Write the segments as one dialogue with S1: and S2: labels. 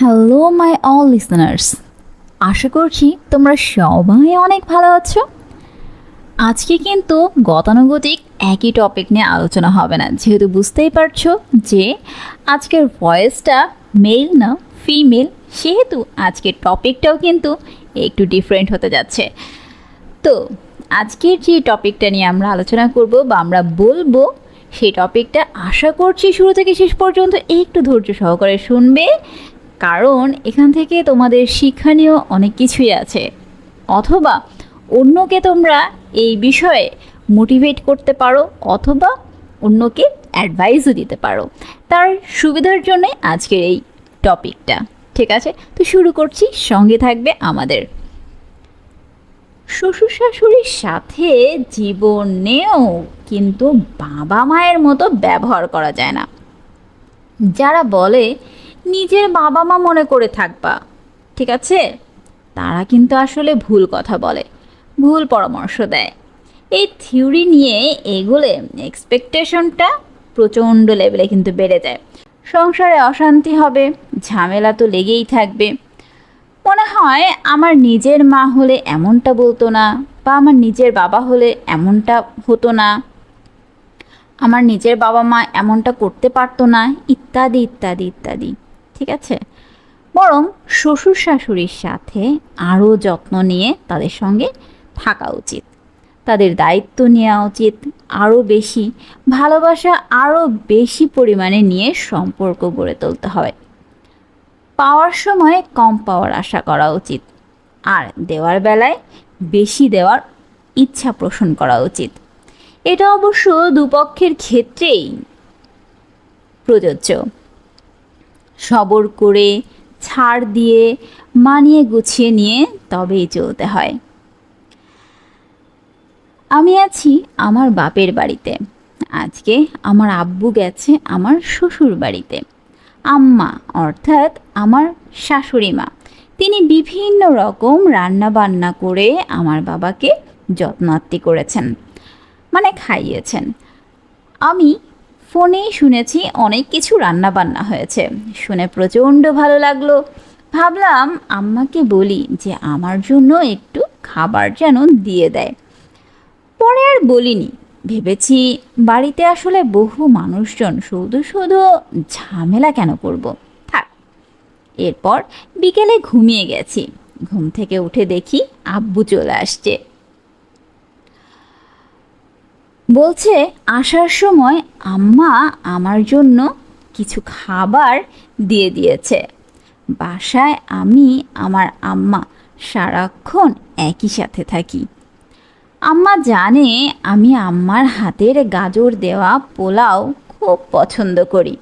S1: Hello my all listeners আশা করছি তোমরা সবাই অনেক ভালো আছো। আজকে কিন্তু গতানুগতিক একই টপিক নিয়ে আলোচনা হবে না। যেহেতু বুঝতেই পারছ যে আজকের ভয়েসটা মেল না ফিমেল সেহেতু আজকের টপিকটাও কিন্তু একটু ডিফারেন্ট হতে যাচ্ছে। তো, আজকের যে টপিকটা নিয়ে আমরা আলোচনা করব বা আমরা বলব, সেই টপিকটা আশা করছি শুরু থেকে শেষ পর্যন্ত একটু ধৈর্য সহকারে শুনবে। কারণ এখান থেকে তোমাদের শিক্ষণীয় অনেক কিছুই আছে। অথবা অন্যকে তোমরা এই বিষয়ে মোটিভেট করতে পারো, অথবা অন্যকে অ্যাডভাইসও দিতে পারো। তার সুবিধার জন্য আজকের এই টপিকটা, ঠিক আছে? তো শুরু করছি, সঙ্গে থাকবে আমাদের। শ্বশুর শাশুড়ির সাথে জীবনেও কিন্তু বাবা মায়ের মতো ব্যবহার করা যায় না। যারা বলে নিজের বাবা মা মনে করে থাকবা, ঠিক আছে? তারা কিন্তু আসলে ভুল কথা বলে, ভুল পরামর্শ দেয়। এই থিওরি নিয়ে এগুলে এক্সপেকটেশনটা প্রচণ্ড লেভেলে কিন্তু বেড়ে যায়। সংসারে অশান্তি হবে, ঝামেলা তো লেগেই থাকবে। মনে হয় আমার নিজের মা হলে এমনটা বলতো না, বা আমার নিজের বাবা হলে এমনটা হতো না। আমার নিজের বাবা মা এমনটা করতে পারতো না, ইত্যাদি ইত্যাদি ইত্যাদি। ঠিক আছে? বরং শ্বশুর শাশুড়ির সাথে আরও যত্ন নিয়ে তাদের সঙ্গে থাকা উচিত। তাদের দায়িত্ব নেওয়া উচিত। আরও বেশি ভালোবাসা আরও বেশি পরিমাণে নিয়ে সম্পর্ক গড়ে তুলতে হয় পাওয়ার সময় কম পাওয়ার আশা করা উচিত। আর দেওয়ার বেলায় বেশি দেওয়ার ইচ্ছা পোষণ করা উচিত। এটা অবশ্য দুপক্ষের ক্ষেত্রেই প্রযোজ্য। সবর করে ছাড় দিয়ে মানিয়ে গুছিয়ে নিয়ে তবেই চলতে হয়। আমি আছি আমার বাপের বাড়িতে। আজকে আমার আব্বু গেছে আমার শ্বশুর বাড়িতে। আম্মা, অর্থাৎ আমার শাশুড়ি মা, তিনি বিভিন্ন রকম রান্না বান্না করে আমার বাবাকে যত্নার্তি করেছেন মানে খাইয়েছেন। আমি ফোনেই শুনেছি অনেক কিছু রান্না বান্না হয়েছে। শুনে প্রচণ্ড ভালো লাগল। ভাবলাম, আম্মাকে বলি যে আমার জন্য একটু খাবার যেন দিয়ে দেয়। পরে আর বলিনি। ভেবেছি বাড়িতে আসলে বহু মানুষজন শুধু শুধু ঝামেলা কেন করব? থাক। এরপর বিকেলে ঘুমিয়ে গেছি। ঘুম থেকে উঠে দেখি আব্বু চলে আসছে। বলছে, আসার সময় আম্মা আমার জন্য কিছু খাবার দিয়ে দিয়েছে। বাসায় আমি, আমার আম্মা সারাক্ষণ একই সাথে থাকি। আম্মা জানে আমি আম্মার হাতের গাজর দেওয়া পোলাও খুব পছন্দ করি।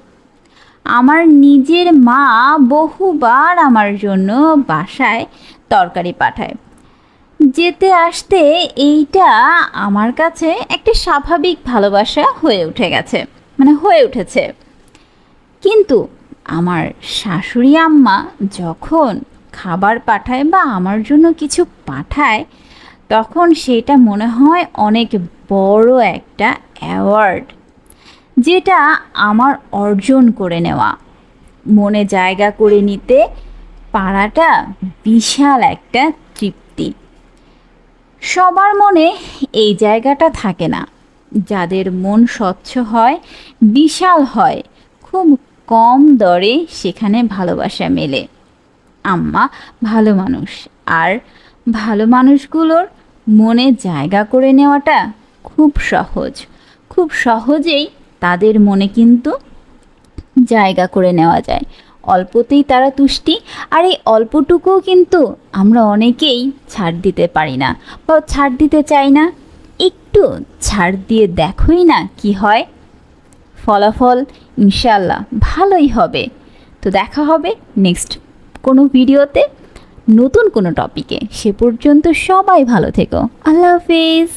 S1: আমার নিজের মা বহুবার আমার জন্য বাসায় তরকারি পাঠায়। যেতে আসতে এইটা আমার কাছে একটা স্বাভাবিক ভালোবাসা হয়ে উঠে গেছে মানে হয়ে উঠেছে। কিন্তু আমার শাশুড়ি আম্মা যখন খাবার পাঠায় বা আমার জন্য কিছু পাঠায়, তখন সেটা মনে হয় অনেক বড় একটা অ্যাওয়ার্ড, যেটা আমার অর্জন করে নেওয়া। মনে জায়গা করে নিতে পারাটা বিশাল একটা সবার মনে এই জায়গাটা থাকে না। যাদের মন স্বচ্ছ হয়, বিশাল হয়, খুব কম দরে সেখানে ভালোবাসা মেলে। আম্মা ভালো মানুষ, আর ভালো মানুষগুলোর মনে জায়গা করে নেওয়াটা খুব সহজ। খুব সহজেই তাদের মনে কিন্তু জায়গা করে নেওয়া যায়। অল্পতেই তারা তুষ্টি, আর এই অল্পটুকুও কিন্তু আমরা অনেকেই ছাড় দিতে পারি না বা ছাড় দিতে চাই না। একটু ছাড় দিয়ে দেখোই না কি হয়। ফলাফল ইনশাল্লাহ ভালোই হবে। তো দেখা হবে নেক্সট কোনো ভিডিওতে। নতুন কোনো টপিকে। সে পর্যন্ত সবাই ভালো থেকো। আল্লাহ হাফিজ।